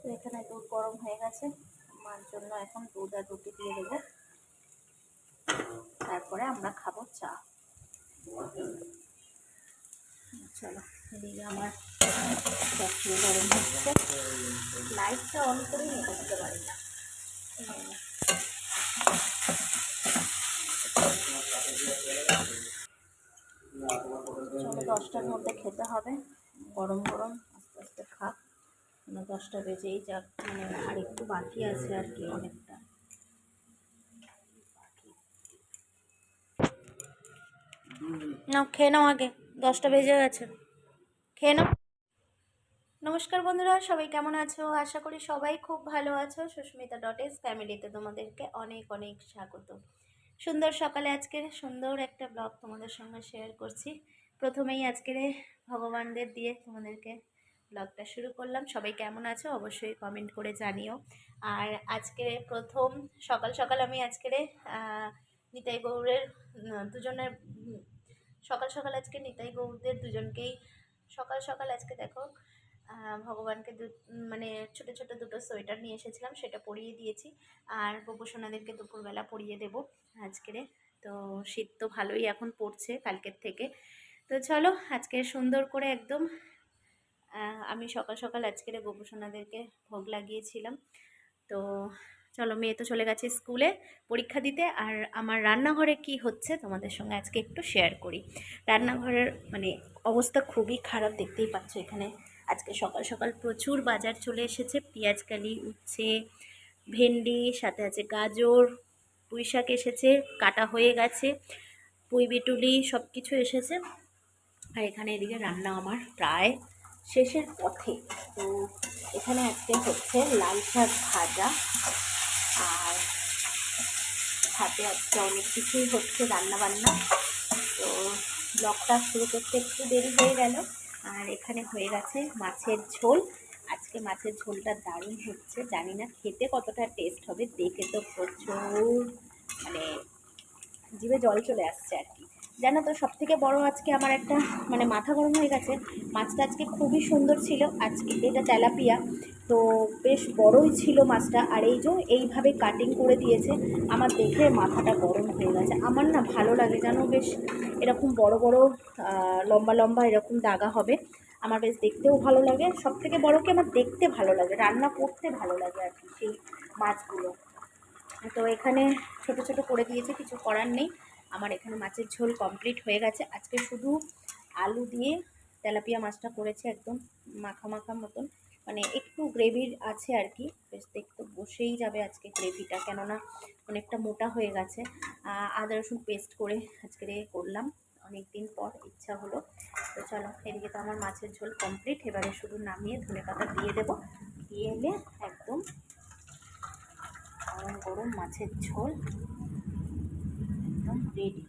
তো এখানে দুধ গরম হয়ে গেছে। মার জন্য এখন দুধ আর রুটি দিয়ে দেবো। তারপরে আমরা খাব চা। চলো, এদিকে আমার চচ্চড়ি গরম হচ্ছে। লাইটটা অন করে নিয়ে করতে পারি না। চলো, দশটার মধ্যে খেতে হবে। গরম গরম। মানে দশটা বেজেই যাক মানে আর একটু বাকি আছে আর কি অনেকটা। নাও, খেয়ে নাও আগে, দশটা বেজে গেছে। খেয়ে নাও। নমস্কার বন্ধুরা, সবাই কেমন আছো? আশা করি সবাই খুব ভালো আছো। সুস্মিতা ডট এস ফ্যামিলিতে তোমাদেরকে অনেক অনেক স্বাগত। সুন্দর সকালে আজকে সুন্দর একটা ব্লগ তোমাদের সঙ্গে শেয়ার করছি। প্রথমেই আজকের ভগবানদের দিয়ে তোমাদেরকে ব্লগটা শুরু করলাম। সবাই কেমন আছো? অবশ্যই কমেন্ট করে জানিও। আর আজকে প্রথম, সকাল সকাল আমি আজকের নিতাই গৌরের দুজনের সকাল সকাল আজকে নিতাই গৌরদের দুজনকেই, সকাল সকাল আজকে দেখো ভগবানকে দু মানে ছোট ছোট দুটো সোয়েটার নিয়ে এসেছিলাম, সেটা পরিয়ে দিয়েছি। আর গোপসোনাদেরকে দুপুরবেলা পরিয়ে দেব আজকেরে। তো শীত তো ভালোই এখন পড়ছে কালকের থেকে। তো চলো আজকে সুন্দর করে একদম আমি সকাল সকাল আজকের গোপসোনাদেরকে ভোগ লাগিয়েছিলাম। তো চলো, মেয়ে তো চলে গেছে স্কুলে পরীক্ষা দিতে। আর আমার রান্নাঘরে কি হচ্ছে তোমাদের সঙ্গে আজকে একটু শেয়ার করি। রান্নাঘরের মানে অবস্থা খুবই খারাপ, দেখতেই পাচ্ছ এখানে। আজকে সকাল সকাল প্রচুর বাজার চলে এসেছে। পেঁয়াজকালি উচ্ছে, ভেন্ডি, সাথে আছে গাজর, পুঁই শাক এসেছে, কাটা হয়ে গেছে, পুঁই, বিটুলি সব কিছু এসেছে। আর এখানে এদিকে রান্না আমার প্রায় শেষের পথে। তো এখানে একটা হচ্ছে লাল শাক ভাজা। আর হাতে আজকে অনেক কিছুই হচ্ছে রান্না বান্না তো ব্লগটা শুরু করতে একটু দেরি হয়ে গেল। আর এখানে হয়ে গেছে মাছের ঝোল। আজকে মাছের ঝোলটা দারুণ হচ্ছে। জানি না খেতে কতটা টেস্ট হবে। দেখে তো প্রচুর মানে জিভে জল চলে আসছে আর কি। জানো তো সব থেকে বড়ো আজকে আমার একটা মানে মাথা গরম হয়ে গেছে। মাছটা আজকে খুবই সুন্দর ছিল। আজকে এটা তেলাপিয়া। তো বেশ বড়ই ছিল মাছটা। আর এই যে এইভাবে কাটিং করে দিয়েছে, আমার দেখে মাথাটা গরম হয়ে গেছে। আমার না ভালো লাগে, জানো? বেশ এরকম বড় বড় লম্বা লম্বা এরকম দাগা হবে। আমার বেশ দেখতেও ভালো লাগে। সব থেকে বড় কি আমার দেখতে ভালো লাগে, রান্না করতে ভালো লাগে আর কি সেই মাছগুলো। তো এখানে ছোট ছোট করে দিয়েছে, কিছু করার নেই। আমার এখানে মাছের ঝোল কমপ্লিট হয়ে গেছে। আজকে শুধু আলু দিয়ে তেলাপিয়া মাছটা করেছে একদম মাখা মাখা মতন। মানে একটু গ্রেভির আছে আর কি, বেশ দেখতে বসেই যাবে আজকে গ্রেভিটা কেননা অনেকটা মোটা হয়ে গেছে। আদা, রসুন পেস্ট করে আজকে করলাম। অনেক দিন পর ইচ্ছা হলো। তো চলো, এদিকে তো আমার মাছের ঝোল কমপ্লিট এবারে শুধু নামিয়ে ধনে পাতা দিয়ে দেবো। দিয়ে এলে একদম গরম গরম মাছের ঝোল। একদম রেডি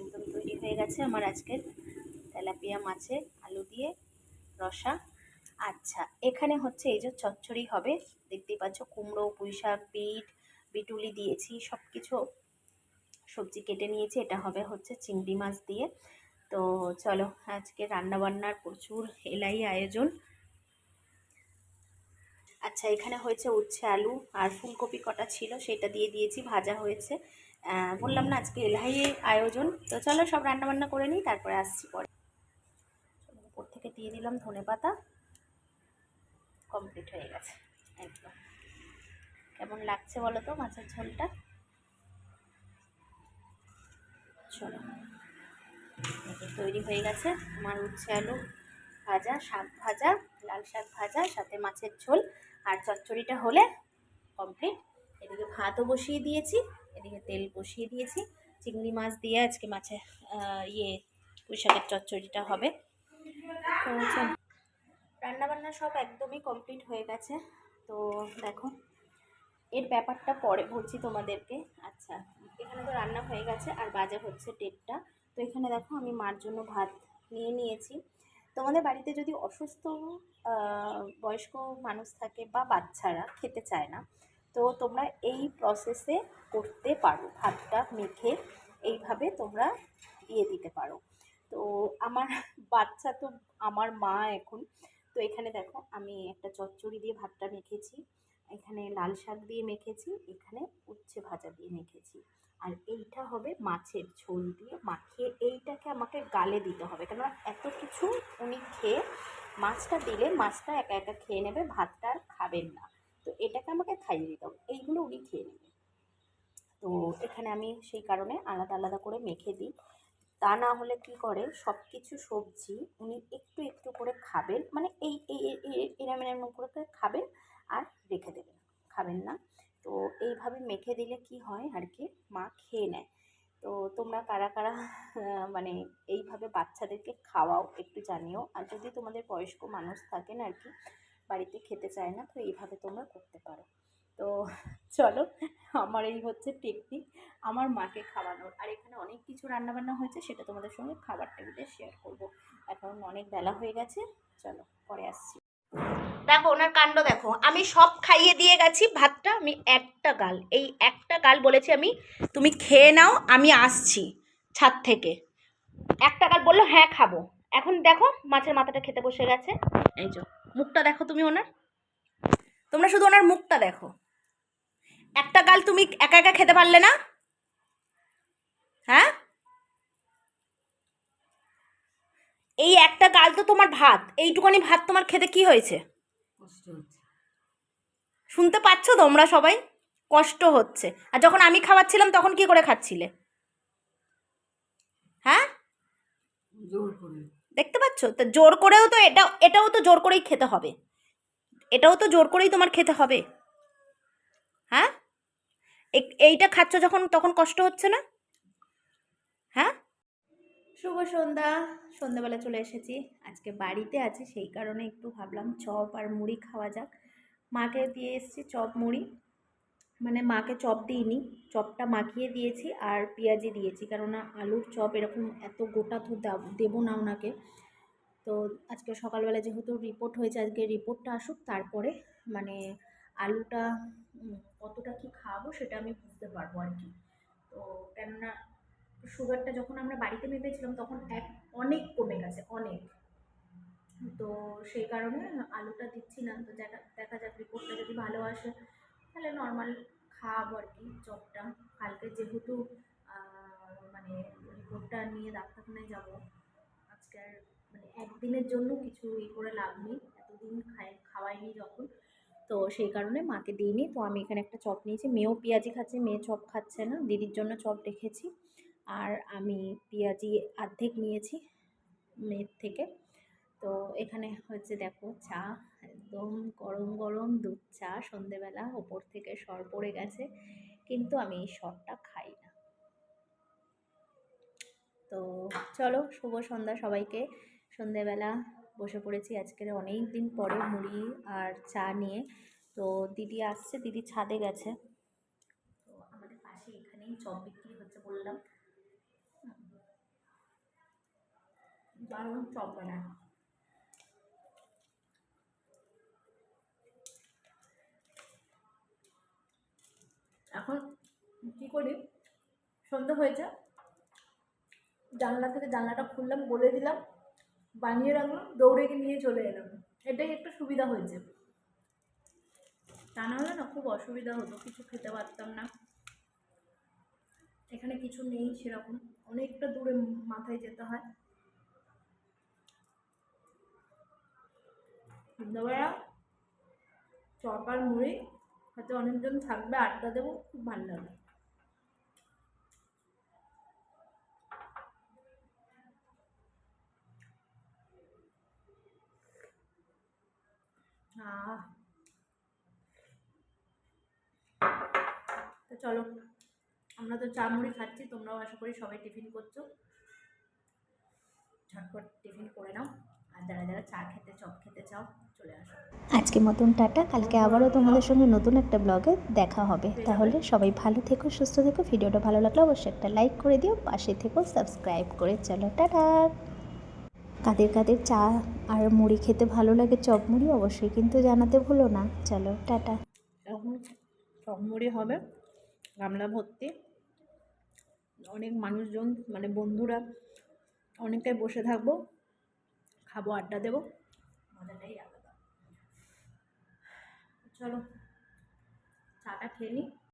একদম তৈরি হয়ে গেছে আমার আজকের তেলাপিয়া মাছের আলু দিয়ে রসা। আচ্ছা এখানে হচ্ছে এই যে চচ্চড়ি হবে। দেখতেই পাচ্ছ কুমড়ো পুঁই শাক বিট, বিটুলি দিয়েছি সব কিছু সবজি কেটে নিয়েছি। এটা হবে হচ্ছে চিংড়ি মাছ দিয়ে। তো চলো, আজকে রান্নাবান্নার প্রচুর এলাই আয়োজন। আচ্ছা এখানে হয়েছে উচ্ছে, আলু আর ফুলকপি কটা ছিল সেটা দিয়ে দিয়েছি, ভাজা হয়েছে। বললাম না আজকে এলাই আয়োজন। তো চলো সব রান্না বান্না করে নিই, তারপরে আসছি পরে। উপর থেকে দিয়ে দিলাম ধনে পাতা। কমপ্লিট হয়ে গেছে, একদম। কেমন লাগছে বলো তো মাছের ঝোলটা? চলো তৈরি হয়ে গেছে আমার উচ্ছে, আলু ভাজা, শাক ভাজা, লাল শাক ভাজা, সাথে মাছের ঝোল। আর চচ্চড়িটা হলে কমপ্লিট এদিকে ভাতও বসিয়ে দিয়েছি এদিকে তেল বসিয়ে দিয়েছি। চিংড়ি মাছ দিয়ে আজকে আহ, ইয়ে পুঁই শাকের চচ্চড়িটা হবে। তো রান্নাবান্না সব একদমই কমপ্লিট হয়ে গেছে। তো দেখো এর ব্যাপারটা পরে বলছি তোমাদেরকে। আচ্ছা এখানে তো রান্না হয়ে গেছে আর বাজে হচ্ছে ডেটটা তো এখানে দেখো আমি মার জন্য ভাত নিয়ে নিয়েছি। তোমাদের বাড়িতে যদি অসুস্থ বয়স্ক মানুষ থাকে বা বাচ্চারা খেতে চায় না, তো তোমরা এই প্রসেসে করতে পারো। ভাতটা মেখে এইভাবে তোমরা দিয়ে দিতে পারো। তো আমার বাচ্চা তো আমার মা এখন, তো এখানে দেখো আমি একটা চচ্চড়ি দিয়ে ভাতটা মেখেছি, এখানে লাল শাক দিয়ে মেখেছি, এখানে উচ্ছে ভাজা দিয়ে মেখেছি। আর এইটা হবে মাছের ঝোল দিয়ে মাখিয়ে এইটাকে আমাকে গালে দিতে হবে। কেননা এত কিছু উনি খেয়ে মাছটা দিলে মাছটা একা একা খেয়ে নেবে, ভাতটা আর খাবেন না। তো এটাকে আমাকে খাইয়ে দিতে হবে। এইগুলো উনি খেয়ে নেবে। তো এখানে আমি সেই কারণে আলাদা আলাদা করে মেখে দিই। তা না হলে কি করে সব কিছু সবজি উনি একটু একটু করে খাবেন। মানে এই- এরম এরম করে খাবেন আর রেখে দেবেন। খাবেন না। তো এইভাবে মেখে দিলে কি হয় আর কি মা খেয়ে নেয়। তো তোমরা কারা কারা মানে এইভাবে বাচ্চাদেরকে খাওয়াও একটু জানিও। আর যদি তোমাদের বয়স্ক মানুষ থাকেন আর কি বাড়িতে খেতে চায় না, তো এইভাবে তোমরা করতে পারো। তো চলো, আমার এই হচ্ছে টেকনিক আমার মাকে খাওয়ানোর। আর এখানে অনেক কিছু রান্নাবান্না হয়েছে, সেটা তোমাদের সঙ্গে খাবার টেবিলে শেয়ার করব। এখন অনেক বেলা হয়ে গেছে, চলো পরে আসছি। দেখো, ওনার কাণ্ড দেখো। আমি সব খাইয়ে দিয়ে গেছি, ভাতটা আমি একটা গাল, এই একটা গাল বলেছি আমি, তুমি খেয়ে নাও, আমি আসছি ছাদ থেকে। একটা গাল বলল হ্যাঁ খাব। এখন দেখো, মাছের মাথাটা খেতে বসে গেছে। এই যে, মুখটা দেখো তুমি ওনার। তোমরা শুধু ওনার মুখটা দেখো। একটা গাল তুমি একা একা খেতে পারলে না? হ্যাঁ? এই একটা গাল তো তোমার ভাত, এইটুকানি ভাত তোমার খেতে কি হয়েছে? কষ্ট হচ্ছে। শুনতে পাচ্ছ তোমরা সবাই? কষ্ট হচ্ছে। আর যখন আমি খাওয়াচ্ছিলাম তখন কি করে খাচ্ছিলে? হ্যাঁ? জোর করে। দেখতে পাচ্ছ? তো জোর করেও তো এটা এটাও তো জোর করেই খেতে হবে। এটাও তো জোর করেই তোমার খেতে হবে। হ্যাঁ? এইটা খাচ্ছ যখন তখন কষ্ট হচ্ছে না? হ্যাঁ? শুভ সন্ধ্যা। সন্ধ্যাবেলা চলে এসেছি। আজকে বাড়িতে আছি, সেই কারণে একটু ভাবলাম চপ আর মুড়ি খাওয়া যাক। মাকে দিয়ে এসেছি চপ মুড়ি। মানে মাকে চপ দিইনি, চপটা মাখিয়ে দিয়েছি আর পেঁয়াজি দিয়েছি। কেননা আলুর চপ এরকম এত গোটা তো দাব- না ওনাকে। তো আজকে সকালবেলা যেহেতু রিপোর্ট হয়েছে, আজকে রিপোর্টটা আসুক, তারপরে মানে আলুটা কতটা কি খাওয়াবো সেটা আমি বুঝতে পারব আর কি। তো কেননা সুগারটা যখন আমরা বাড়িতে মেপেছিলাম, তখন এক, অনেক কমে গেছে, অনেক। তো সেই কারণে আলুটা দিচ্ছি না। তো দেখা দেখা যাক রিপোর্টটা যদি ভালো আসে, তাহলে নর্মাল খাওয়াবো আর কি, চপটা। কালকে যেহেতু মানে রিপোর্টটা নিয়ে ডাক্তারখানায় যাব, আজকে আর মানে একদিনের জন্য কিছু ই করে লাভ নেই। এতদিন খাই, খাওয়াইনি যখন। তো সেই কারণে মাকে দিইনি। তো আমি এখানে একটা চপ নিয়েছি। মেয়েও পেঁয়াজি খাচ্ছে, মেয়ে চপ খাচ্ছে না। দিদির জন্য চপ রেখেছি। আর আমি পেঁয়াজি অর্ধেক নিয়েছি মেয়ের থেকে। তো এখানে হচ্ছে দেখো চা, একদম গরম গরম দুধ চা সন্ধেবেলা, ওপর থেকে সর পড়ে গেছে, কিন্তু আমি এই সরটা খাই না। তো চলো, শুভ সন্ধ্যা সবাইকে। সন্ধেবেলা বসে পড়েছি আজকের অনেক দিন পরে মুড়ি আর চা নিয়ে। তো দিদি আসছে, দিদি ছাদে গেছে। তো আমাদের পাশে এখানেই চপ বিক্রি হচ্ছে বললাম। দারুণ বানায় এখন কী করি? সন্ধ্যা হয়েছে জানলা থেকে জানলাটা খুললাম, বলে দিলাম, বানিয়ে রাখলাম দৌড়ে নিয়ে চলে এলাম। এটাই একটা সুবিধা হয়েছে। তা না হলে না খুব অসুবিধা হতো, কিছু খেতে পারতাম না। এখানে কিছু নেই সেরকম। অনেকটা দূরে মাথায় যেতে হয়। সন্ধ্যাবেলা চপ আর মুড়ি হয়তো অনেকজন থাকবে, আড্ডা দেবো, খুব ভালো লাগবে তো চলো, আমরা তো চা মুড়ি খাচ্ছি, তোমরাও আশা করি সবাই টিফিন করছ। ঝটপট টিফিন করে নাও। আর যারা যারা চা খেতে চপ খেতে চাও চলে আসো। আজকে মতন টাটা। কালকে আবারও তোমাদের সঙ্গে নতুন একটা ব্লগে দেখা হবে। তাহলে সবাই ভালো থেকো সুস্থ থেকো। ভিডিওটা ভালো লাগলে অবশ্যই একটা লাইক করে দিও পাশে থেকো সাবস্ক্রাইব করে চলো। টাটা! কাদের কাদের চা আর মুড়ি খেতে ভালো লাগে চপ মুড়ি অবশ্যই কিন্তু জানাতে ভুলো না। চলো টাটা! এখন চপ মুড়ি হবে গামলা ভর্তি। অনেক মানুষজন মানে বন্ধুরা অনেকটাই বসে থাকব। খাব আড্ডা দেবো। মজাটাই আলাদা। চলো চাটা খেয়ে নিই